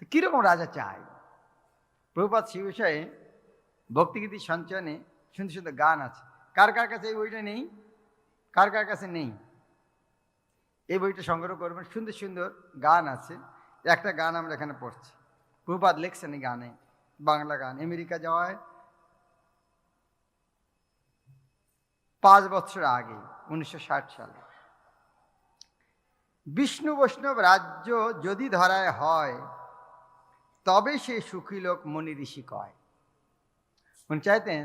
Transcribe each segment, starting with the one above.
তো কীরকম রাজা চায়? প্রভুপাত সে বিষয়ে ভক্তিগীতি সঞ্চয়নে সুন্দর সুন্দর গান আছে। কার কার কাছে এই বইটা নেই? কার কার কাছে নেই? এই বইটা সংগ্রহ করবেন। সুন্দর সুন্দর গান আছে। একটা গান আমরা এখানে পড়ছি। প্রভুপাত লেখছেন এই গানে, বাংলা গান। আমেরিকা যাওয়ায় পাঁচ বছর আগে, উনিশশো ষাট সালে। বিষ্ণু বৈষ্ণব রাজ্য যদি ধরায় হয় তবে সে সুখী লোক মনি ঋষি কয়। উনি চাইতেন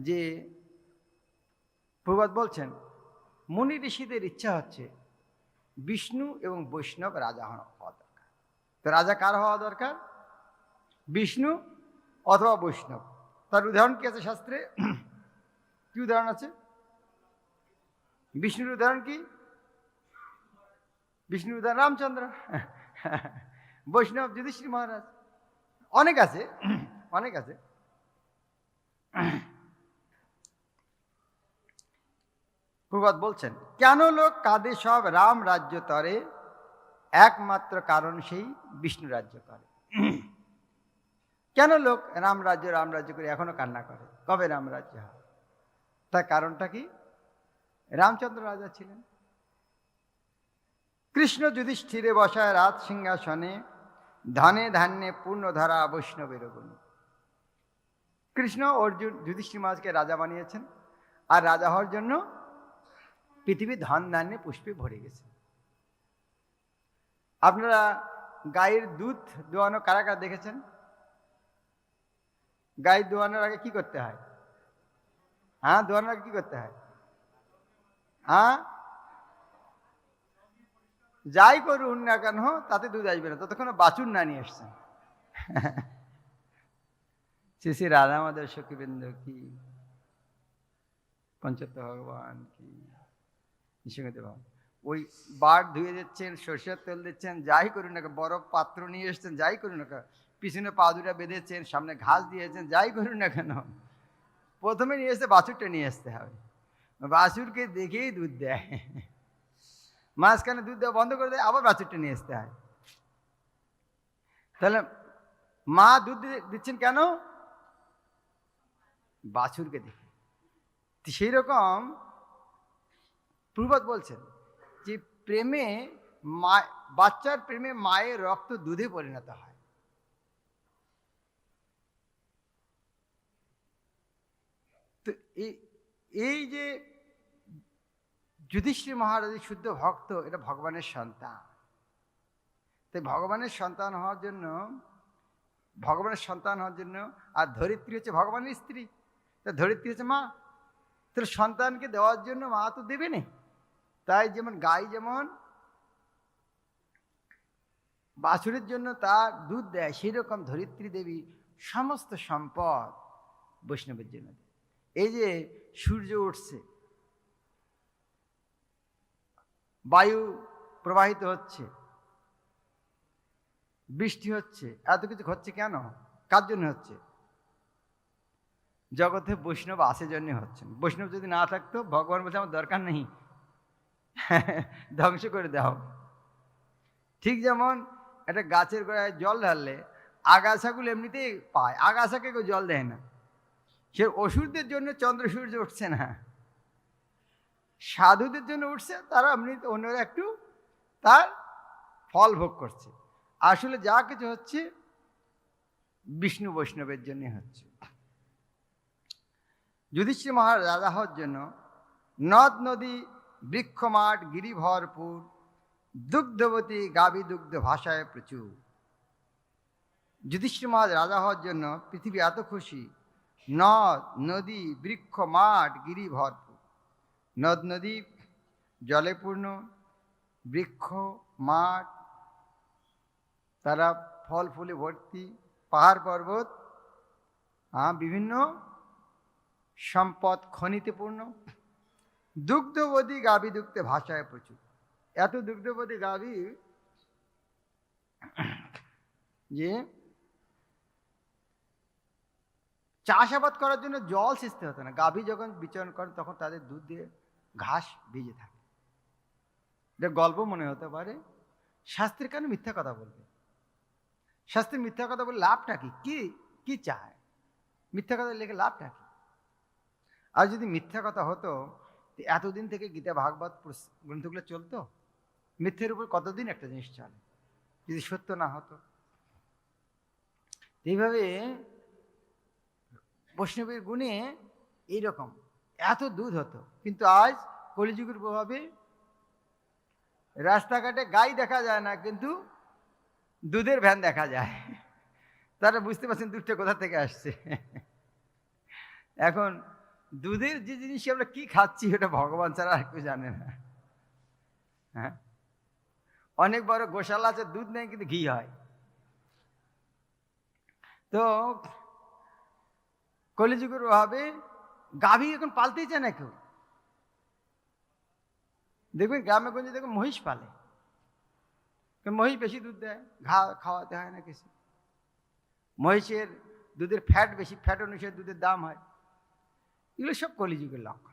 যে প্রবাদ বলছেন, মুনি ঋষিদের ইচ্ছা হচ্ছে বিষ্ণু এবং বৈষ্ণব রাজা হওয়া দরকার। তো রাজা কার হওয়া দরকার? বিষ্ণু অথবা বৈষ্ণব। তার উদাহরণ কি আছে শাস্ত্রে? কি উদাহরণ আছে? বিষ্ণুর উদাহরণ কি? বিষ্ণুর উদাহরণ রামচন্দ্র। বৈষ্ণব যুধিষ্ঠির মহারাজ। অনেক আছে অনেক আছে। প্রবাদ বলছেন, কেন লোক কাঁদে সব রাম রাজ্য তরে? একমাত্র কারণ সেই বিষ্ণু রাজ্য করে কেন লোক রাম রাজ্য রাম রাজ্য করে এখনও কান্না করে? কবে রাম রাজ্য হয়? তার কারণটা কি? রামচন্দ্র রাজা ছিলেন। কৃষ্ণ যুধিষ্ঠিরে বসায় রাত সিংহাসনে ধনে ধান্যে পূর্ণধারা বৈষ্ণবের গুণ কৃষ্ণ অর্জুন যুধিষ্ঠির মহারাজকে রাজা বানিয়েছেন। আর রাজা হওয়ার জন্য পৃথিবী ধন ধান্যে পুষ্পে ভরে গেছে। আপনারা গায়ের দুধ দোয়ানো কারা কারা দেখেছেন? গায়ে দোয়ানোর আগে কি করতে হয়? হ্যাঁ দোয়ানোর আগে কি করতে হয়? হ্যাঁ? যাই করুন না কেন, তাতে দুধ আসবে না। ততক্ষণ বাছুর না নিয়ে এসছেন। শ্রী রাধা মাধব সখীবৃন্দ কি? পঞ্চত্ব ভগবান কি? ওই বার ধুয়ে দিচ্ছেন, সর্ষের তেল দিচ্ছেন, যাই করুন না বরফ পাত্র নিয়ে এসছেন, যাই করুন না পিছনে পা দুটা বেঁধেছেন, সামনে ঘাস দিয়েছেন, যাই করুন না কেন। প্রথমে নিয়ে এসে বাছুরটা নিয়ে আসতে হবে। বাছুরকে দেখেই দুধ দেয়। মাঝখানে দুধ দেওয়া বন্ধ করে দেয়, আবার বাছুরটা নিয়ে আসতে হয়। তাহলে মা দুধ দিচ্ছেন কেন? বাছুরকে দেখে। সেই রকম পূর্বত বলছেন যে প্রেমে মা, বাচ্চার প্রেমে মায়ের রক্ত দুধে পরিণত হয়। তো এই যে যুধিষ্ঠির মহারাজের শুদ্ধ ভক্ত, এটা ভগবানের সন্তান। তাই ভগবানের সন্তান হওয়ার জন্য, ভগবানের সন্তান হওয়ার জন্য, আর ধরিত্রী হচ্ছে ভগবানের স্ত্রী। তা ধরিত্রী হচ্ছে মা। তাহলে সন্তানকে দেওয়ার জন্য মা তো দেবে না। তাই যেমন গাই যেমন, বাছুরের জন্য তার দুধ দেয় সেই রকম ধরিত্রী দেবী সমস্ত সম্পদ বৈষ্ণবের জন্য এই যে সূর্য উঠছে বায়ু প্রবাহিত হচ্ছে, বৃষ্টি হচ্ছে, এত কিছু হচ্ছে কেন? কার জন্য হচ্ছে? জগতে বৈষ্ণব আসে জন্য হচ্ছে বৈষ্ণব যদি না থাকতো, ভগবান বলছে, আমার দরকার নেই। ধ্বংস করে দাও। ঠিক যেমন একটা গাছের গোড়ায় জল ঢাললে, আগাছাগুলো এমনিতেই পায়, আগাছাকে কেউ জল দেয় না। সে অসুরদের জন্য চন্দ্র সূর্য উঠছে না। সাধুদের জন্য উঠছে, তারা এমনি অন্যরা একটু তার ফল ভোগ করছে। আসলে যা কিছু হচ্ছে, বিষ্ণু বৈষ্ণবের জন্য হচ্ছে। যুধিষ্ঠির মহারাজ রাজা হওয়ার জন্য নদ নদী বৃক্ষ মাঠ গিরি দুগ্ধবতী গাভী দুগ্ধ ভাষায় প্রচুর। যুধিষ্ঠির মহারাজ রাজা হওয়ার জন্য পৃথিবী এত খুশি, নদ, নদী বৃক্ষ মাঠ গিরি ভরপুর নদ নদী জলে পূর্ণ বৃক্ষ, মাঠ, তারা ফল ফুলে ভর্তি, পাহাড় পর্বত বিভিন্ন সম্পদ খনিতে পূর্ণ। দুগ্ধবতী গাভী দুগ্ধে ভাষায় প্রচুর। এত দুগ্ধবতী গাভী যে চাষাবাদ করার জন্য জল সিঁচতে হতো না। গাভী যখন বিচরণ করে তখন তাদের দুধ দিয়ে ঘাস ভিজে থাকে। এটা গল্প মনে হতে পারে, শাস্ত্রের কেন মিথ্যা কথা বলবে। শাস্ত্রে মিথ্যা কথা বলে লাভটা কি? কি কি চায়? মিথ্যা কথা লেখে লাভটা কি? আর যদি মিথ্যা কথা হতো এতদিন থেকে গীতা ভাগবত গ্রন্থগুলো চলতো। মিথ্যের উপর কতদিন একটা জিনিস চলে? যদি সত্য না হতো। এইভাবে বৈষ্ণবের গুণে এইরকম। এত দুধ হতো। কিন্তু আজ কলিযুগের প্রভাবে রাস্তাঘাটে গাই দেখা যায় না, কিন্তু দুধের ভ্যান দেখা যায়। তারা বুঝতে পারছেন দুধটা কোথা থেকে আসছে। এখন দুধের যে জিনিস আমরা কি খাচ্ছি, ওটা ভগবান ছাড়া আর কেউ জানে না। হ্যাঁ? অনেক বড় গোশালা আছে, দুধ নেই কিন্তু ঘি হয়। তো কলিযুগের অভাবে গাভী এখন পালতেই চায় না কেউ। দেখবেন গ্রামে গঞ্জে দেখবেন মহিষ পালে। মহিষ বেশি দুধ দেয়, ঘা খাওয়াতে হয় না কিছু। মহিষের দুধের ফ্যাট বেশি ফ্যাট অনুসারে দুধের দাম হয়। এগুলো সব কলিযুগের লক্ষণ।